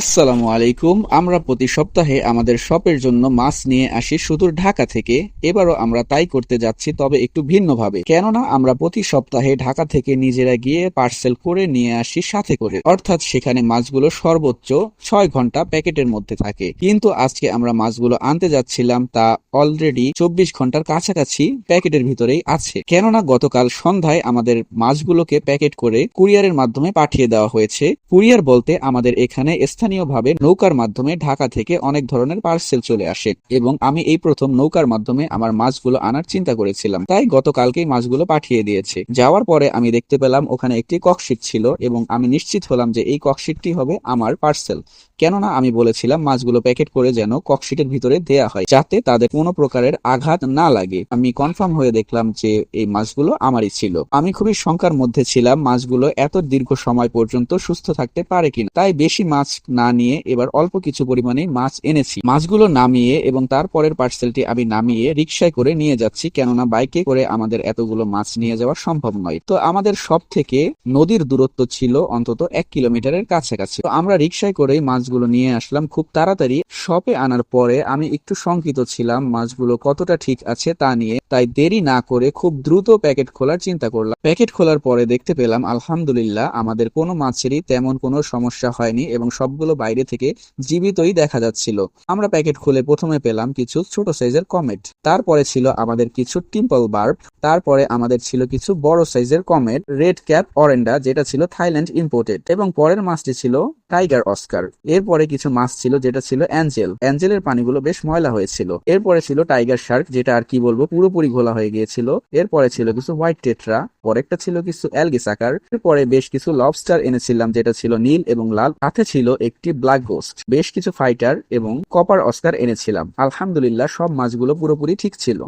আসসালামু আলাইকুম, আমরা প্রতি সপ্তাহে আমাদের শপের জন্য মাছ নিয়ে আসি সুদূর ঢাকা থেকে। এবারও আমরা তাই করতে যাচ্ছি, তবে একটু ভিন্নভাবে। কেননা আমরা প্রতি সপ্তাহে ঢাকা থেকে নিজেরা গিয়ে পার্সেল করে নিয়ে আসি সাথে করে। অর্থাৎ সেখানে মাছগুলো সর্বোচ্চ ছয় ঘণ্টা প্যাকেটের মধ্যে থাকে। কিন্তু আজকে আমরা মাছগুলো আনতে যাচ্ছিলাম, তা অলরেডি চব্বিশ ঘণ্টার কাছাকাছি প্যাকেটের ভিতরেই আছে। কেননা গতকাল সন্ধ্যায় আমাদের মাছগুলোকে প্যাকেট করে কুরিয়ারের মাধ্যমে পাঠিয়ে দেওয়া হয়েছে। কুরিয়ার বলতে আমাদের এখানে স্থানীয়ভাবে নৌকার মাধ্যমে ঢাকা থেকে অনেক ধরনের পার্সেল চলে আসে এবং আমি এই প্রথম নৌকার মাধ্যমে আমার মাছগুলো আনার চিন্তা করেছিলাম। তাই গতকালকেই মাছগুলো পাঠিয়ে দিয়েছে। যাওয়ার পরে আমি দেখতে পেলাম ওখানে একটি ককশিট ছিল এবং আমি নিশ্চিত হলাম যে এই ককশিটটি হবে আমার পার্সেল। কেননা আমি বলেছিলাম মাছগুলো প্যাকেট করে যেন ককশিটের ভিতরে দেয়া হয়, যাতে তাদের কোনো প্রকারের আঘাত না লাগে। আমি কনফার্ম হয়ে দেখলাম যে এই মাছগুলো আমারই ছিল। আমি খুবই শঙ্কার মধ্যে ছিলাম মাছগুলো এত দীর্ঘ সময় পর্যন্ত সুস্থ থাকতে পারে কিনা। তাই বেশি মাছ না নিয়ে এবার অল্প কিছু পরিমাণে মাছ এনেছি। মাছগুলো নামিয়ে এবং তারপরের পার্সেলটি আমি নামিয়ে রিক্সায় করে নিয়ে যাচ্ছি, কেননা বাইকে করে আমাদের এতগুলো মাছ নিয়ে যাওয়া সম্ভব নয়। তো আমাদের সব থেকে নদীর দূরত্ব ছিল অন্তত এক কিলোমিটারের কাছাকাছি। তো আমরা রিক্সায় করেই মাছগুলো নিয়ে আসলাম। খুব তাড়াতাড়ি শপে আনার পরে আমি একটু শঙ্কিত ছিলাম, মাছগুলো কতটা ঠিক আছে তা নিয়ে। তাই দেরি না করে খুব দ্রুত প্যাকেট খোলার চিন্তা করলাম। প্যাকেট খোলার পরে দেখতে পেলাম, আলহামদুলিল্লাহ, আমাদের কোনো মাছেরই তেমন কোনো সমস্যা হয়নি এবং সবগুলো বাইরে থেকে জীবিতই দেখা যাচ্ছিল। আমরা প্যাকেট খুলে প্রথমে পেলাম কিছু ছোট সাইজের কমেট। তারপরে ছিল আমাদের কিছু টিম্পল বার্ব। তারপরে আমাদের ছিল কিছু বড় সাইজের কমেট, রেড ক্যাপ অরেন্ডা, যেটা ছিল থাইল্যান্ড ইম্পোর্টেড। এবং পরের মাছটি ছিল টাইগার অস্কার। এরপরে কিছু মাছ ছিল যেটা ছিল অ্যাঞ্জেল। অ্যাঞ্জেলের পানিগুলো বেশ ময়লা হয়েছিল। এরপরে ছিল টাইগার শার্ক, যেটা আর কি বলব, পুরোপুরি ঘোলা হয়ে গিয়েছিল। এরপরে ছিল কিছু হোয়াইট টেট্রা, পরেরটা ছিল কিছু অ্যালগি সাকার। এরপরে বেশ কিছু লবস্টার এনেছিলাম, যেটা ছিল নীল এবং লাল। সাথে ছিল একটি ব্ল্যাক গোস্ট। বেশ কিছু ফাইটার এবং কপার অস্কার এনেছিলাম। আলহামদুলিল্লাহ, সব মাছগুলো পুরোপুরি ঠিক ছিল।